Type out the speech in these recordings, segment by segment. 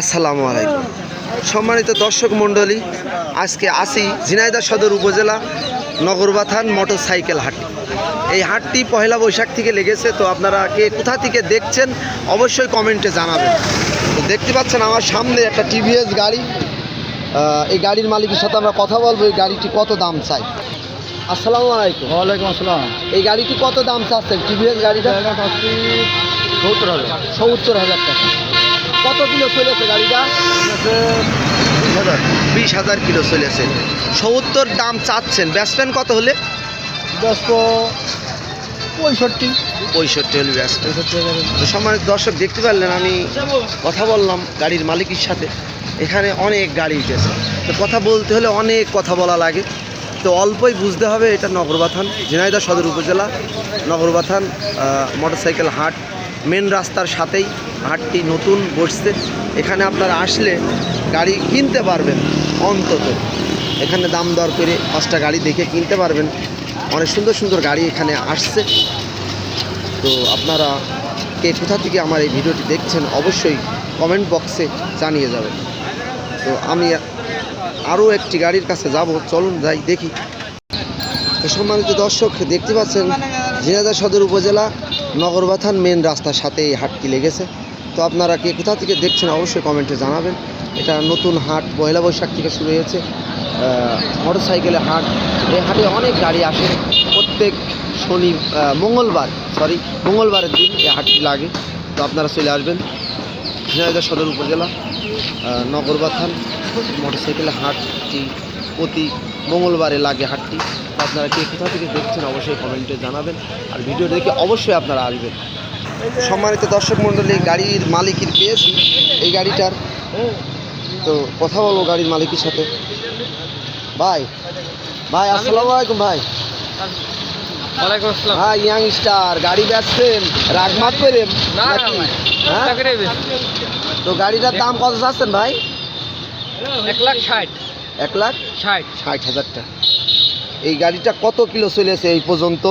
আসসালামু আলাইকুম। সম্মানিত দর্শক মণ্ডলী আজকে আসি ঝিনাইদহ সদর উপজেলা নগরবাথান মোটর সাইকেল হাটটি এই হাটটি পহেলা বৈশাখ থেকে লেগেছে তো আপনারা কে কোথা থেকে দেখছেন অবশ্যই কমেন্টে জানাবেন। তো দেখতে পাচ্ছেন আমার সামনে একটা টিভিএস গাড়ি। এই গাড়ির মালিকের সাথে আমরা কথা বলব এই গাড়িটি কত দাম চাই? আসসালামু আলাইকুম। ওয়ালাইকুম আসসালাম। এই গাড়িটি কত দাম চাচ্ছেন? টিভিএস গাড়িটা? সত্তর হাজার। সত্তর হাজার টাকা। কত কিলো চলেছে গাড়িটা? বিশ হাজার কিলো চলেছে। সত্তর দাম চাচ্ছেন ব্যাসপেন কত হলে? দশ পঁয়ষট্টি। পঁয়ষট্টি হলে হাজার সম্মানিত দর্শক দেখতে পারলেন আমি কথা বললাম গাড়ির মালিকের সাথে। এখানে অনেক গাড়ি গেছে তো কথা বলতে হলে অনেক কথা বলা লাগে। তো অল্পই বুঝতে হবে এটা নগরবাথান ঝিনাইদহ সদর উপজেলা নগরবাথান মোটরসাইকেল হাট। মেন রাস্তার সাথেই হাটটি নতুন বসছে। এখানে আপনারা আসলে গাড়ি কিনতে পারবেন অন্তত। এখানে দাম দর করে পাঁচটা গাড়ি দেখে কিনতে পারবেন। অনেক সুন্দর সুন্দর গাড়ি এখানে আসছে। তো আপনারা কে কোথা থেকে আমার এই ভিডিওটি দেখছেন অবশ্যই কমেন্ট বক্সে জানিয়ে যাবেন। তো আমি আরও একটি গাড়ির কাছে যাব। চলুন যাই দেখি। সম্মানিত দর্শক, দেখতে পাচ্ছেন ঝিনাইদহ সদর উপজেলা নগরবাথান মেন রাস্তার সাথে এই হাটটি লেগেছে। তো আপনারা কে কোথা থেকে দেখছেন অবশ্যই কমেন্টে জানাবেন। এটা নতুন হাট, পয়লা বৈশাখ থেকে শুরু হয়েছে। মোটর সাইকেলের হাট, এই হাটে অনেক গাড়ি আসে। প্রত্যেক শনি মঙ্গলবার সরি মঙ্গলবারের দিন এই হাটটি লাগে। তো আপনারা চলে আসবেন। ঝিনাইদহ সদর উপজেলা নগরবাথান মোটরসাইকেলের হাটটি প্রতি মঙ্গলবারে লাগে হাটটি। আপনারা কে কোথা থেকে দেখছেন অবশ্যই কমেন্টে জানাবেন। আর ভিডিও দেখে অবশ্যই আপনারা আসবেন। সম্মানিত দর্শক মণ্ডলী গাড়ির মালিকের পেয়েছি এই গাড়িটার। তো কথা বলব গাড়ির মালিকের সাথে। ভাই ভাই আসসালামু আলাইকুম ভাই। হ্যাঁ ইয়াং স্টার গাড়ি বেচছেন রাগমাত। হ্যাঁ? তো গাড়িটার দাম কত চাচ্ছেন ভাই? এক লাখ ষাট। এক লাখ? ষাট। ষাট হাজার টাকা। এই গাড়িটা কত কিলো চলেছে এই পর্যন্ত?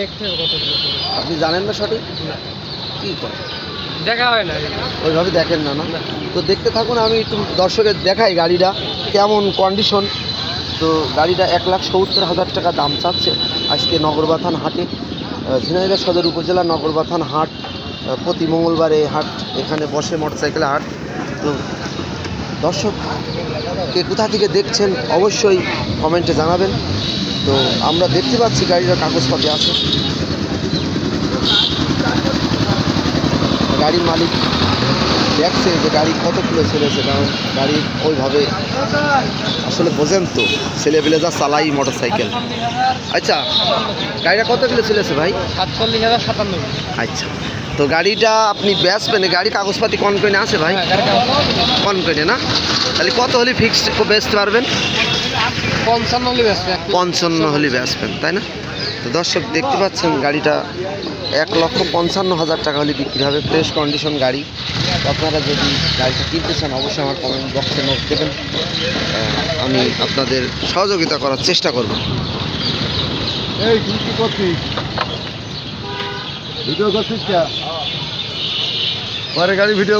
দেখতে হবে কত কিলো আপনি জানেন না সঠিক? কী করে দেখা হয় না। ওইভাবে দেখেন না না? তো দেখতে থাকুন আমি একটু দর্শকের দেখাই গাড়িটা কেমন কন্ডিশন তো গাড়িটা এক লাখ সত্তর হাজার টাকা দাম চাচ্ছে আজকে নগরবাথান হাটে। ঝিনাইদহ সদর উপজেলা নগরবাথান হাট প্রতি মঙ্গলবার এই হাট এখানে বসে মোটরসাইকেল হাট। তো দর্শক কে কোথা থেকে দেখছেন অবশ্যই কমেন্টে জানাবেন। তো আমরা দেখতে পাচ্ছি গাড়িটার কাগজপত্রে আছে। গাড়ির মালিক দেখছে যে গাড়ি কত কিলো চলেছে কারণ গাড়ি ওইভাবে আসলে বোঝেন তো ছেলেপেলে যা চালাই মোটর সাইকেল আচ্ছা গাড়িটা কত কিলো চলেছে ভাই? সাতচল্লিশ হাজার সাতান্ন। আচ্ছা তো গাড়িটা আপনি বেচবেন গাড়ি কাগজপাতি কন কইনে আছে ভাই? হ্যাঁ, কন কইনে না? তাহলে কত হলে ফিক্সড বেচতে পারবেন? পঞ্চান্ন হলে ব্যস্ত পঞ্চান্ন হলে বেচবেন তাই না? তো দর্শক দেখতে পাচ্ছেন গাড়িটা এক লক্ষ পঞ্চান্ন হাজার টাকা হলে বিক্রি হবে। ফ্রেশ কন্ডিশন গাড়ি। আপনারা যদি গাড়িটা কিনতে চান অবশ্যই আমার কমেন্ট বক্সে নোট দেবেন। আমি আপনাদের সহযোগিতা করার চেষ্টা করব। এই ভিডিও করছিস পরে গাড়ি ভিডিও